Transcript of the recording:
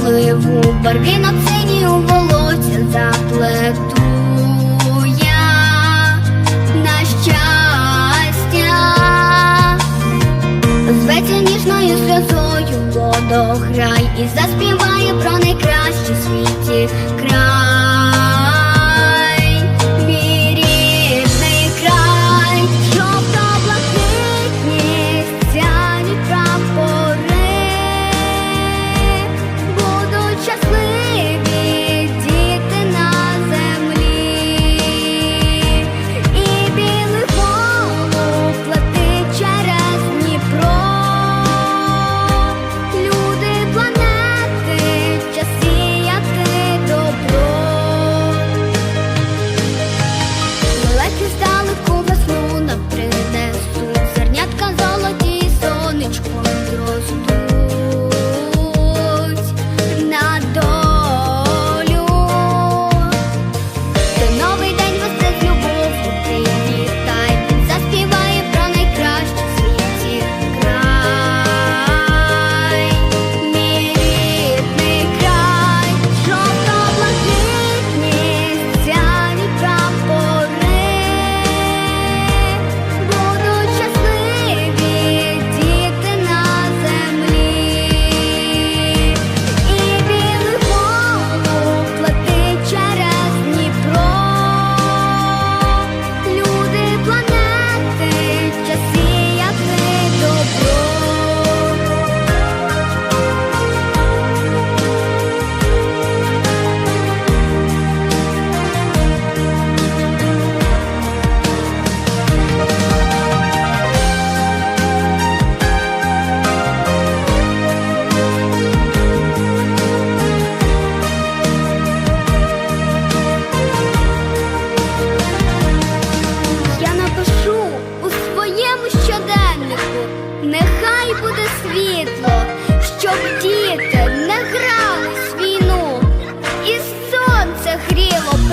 Пливу барвіно сині у волосся заплету вічною сльозою водограй і заспіває про найкраще світі. буде світло, щоб діти не грали свіну, і сонце гріло.